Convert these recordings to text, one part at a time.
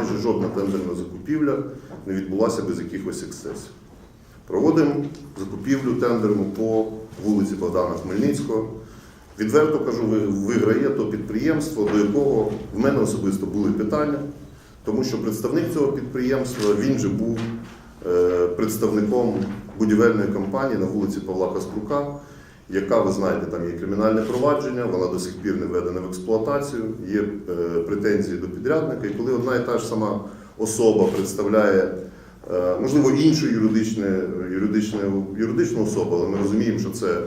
майже жодна тендерна закупівля не відбулася без якихось ексцесів. Проводимо закупівлю тендерну по вулиці Богдана Хмельницького. Відверто кажу, виграє то підприємство, до якого в мене особисто були питання, тому що представник цього підприємства він же був е, представником будівельної компанії на вулиці Павла Каспрука, яка, ви знаєте, там є кримінальне провадження, вона до сих пір не введена в експлуатацію, є е, претензії до підрядника. І коли одна і та ж сама особа представляє, е, можливо, іншу юридичну, юридичну, юридичну особу, але ми розуміємо, що це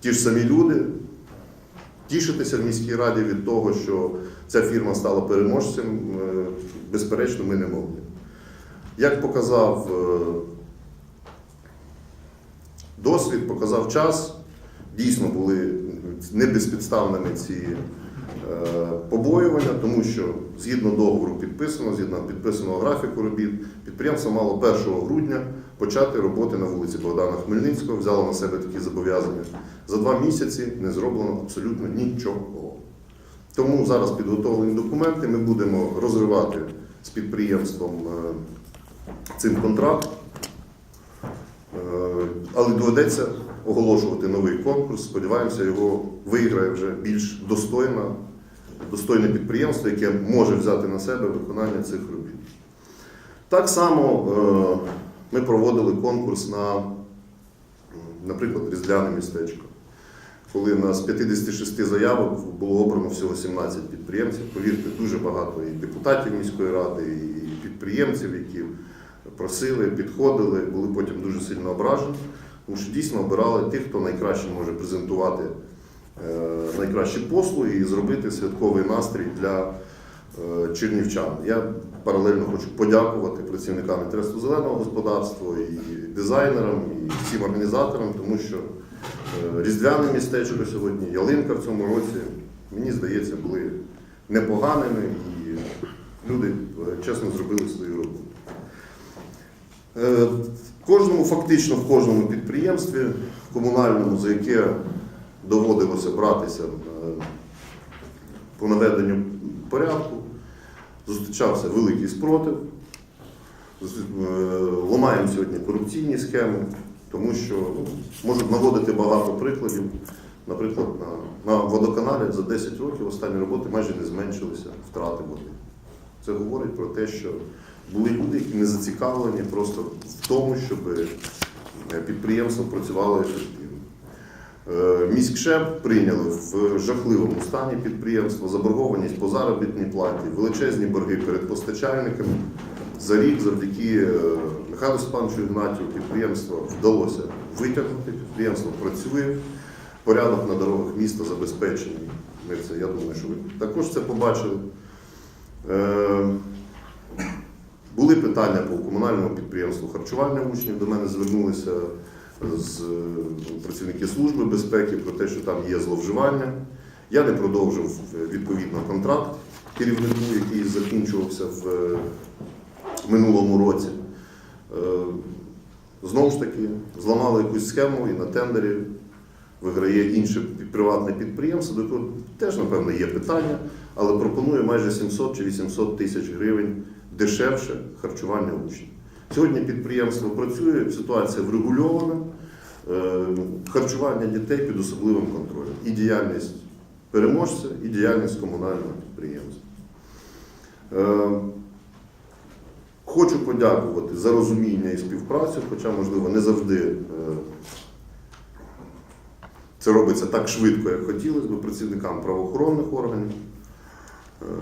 ті ж самі люди. Тішитися в міській раді від того, що ця фірма стала переможцем, е, безперечно, ми не могли. Як показав досвід, показав час, дійсно були не безпідставними ці е, побоювання, тому що згідно договору підписано, згідно підписаного графіку робіт, підприємство мало 1 грудня почати роботи на вулиці Богдана Хмельницького, взяло на себе такі зобов'язання. За два місяці не зроблено абсолютно нічого. Тому зараз підготовлені документи, ми будемо розривати з підприємством е, цим контракт. Е, Але доведеться оголошувати новий конкурс. Сподіваємося, його виграє вже більш достойна, достойне підприємство, яке може взяти на себе виконання цих робіт. Так само е, ми проводили конкурс на, наприклад, Різдвяне містечко. Коли на з 56 заявок було обрано всього 17 підприємців, повірте, дуже багато і депутатів міської ради, і підприємців, які просили, підходили, були потім дуже сильно ображені, тому що дійсно обирали тих, хто найкраще може презентувати е, найкращі послуги і зробити святковий настрій для е, чернівчан. Я паралельно хочу подякувати працівникам інтересу зеленого господарства і дизайнерам, і всім організаторам, тому що е, різдвяне містечко сьогодні, ялинка в цьому році, мені здається, були непоганими і люди чесно зробили свою роботу. Кожному, фактично в кожному підприємстві комунальному, за яке доводилося братися е, по наведенню порядку, зустрічався великий спротив. Е, Ламаємо сьогодні корупційні схеми, тому що ну, можуть наводити багато прикладів. Наприклад, на, на водоканалі за 10 років останні роботи майже не зменшилися втрати води. Це говорить про те, що були люди, які не зацікавлені просто в тому, щоб е, підприємство працювало ефективно. Е, Міськшеп прийняли в жахливому стані підприємство, заборгованість по заробітній платі, величезні борги перед постачальниками. За рік завдяки е, Михайлу Степановичу Ігнатію підприємство вдалося витягнути, підприємство працює, порядок на дорогах міста забезпечений. Ми це, я думаю, що ви також це побачили. Були питання по комунальному підприємству харчування учнів. До мене звернулися з е, працівники служби безпеки про те, що там є зловживання. Я не продовжив відповідно контракт керівнику, який закінчувався в е, минулому році. Е, Знову ж таки, зламали якусь схему і на тендері виграє інше приватне підприємство, до якого теж, напевно, є питання, але пропонує майже 700 чи 800 тисяч гривень дешевше харчування учнів. Сьогодні підприємство працює, ситуація врегульована, е, харчування дітей під особливим контролем. І діяльність переможця, і діяльність комунального підприємства. Е, Хочу подякувати за розуміння і співпрацю, хоча, можливо, не завжди е, це робиться так швидко, як хотілося б працівникам правоохоронних органів. Е,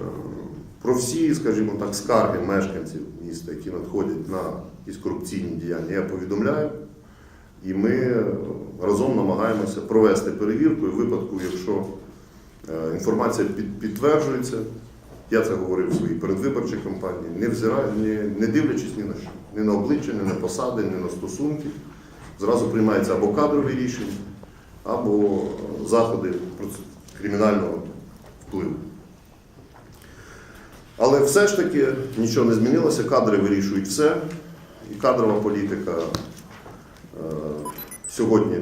Про всі, скажімо так, скарги мешканців міста, які надходять на якісь корупційні діяння, я повідомляю. І ми разом намагаємося провести перевірку і в випадку, якщо е, інформація підтверджується, я це говорив в своїй передвиборчій кампанії, не, взира- не дивлячись ні на що, ні на обличчя, ні на посади, ні на стосунки, зразу приймаються або кадрові рішення, або е, заходи кримінального впливу. Але все ж таки нічого не змінилося, кадри вирішують все, і кадрова політика е, сьогодні,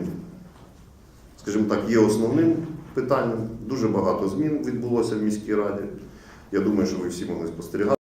скажімо так, є основним питанням. Дуже багато змін відбулося в міській раді. Я думаю, що ви всі могли спостерігати.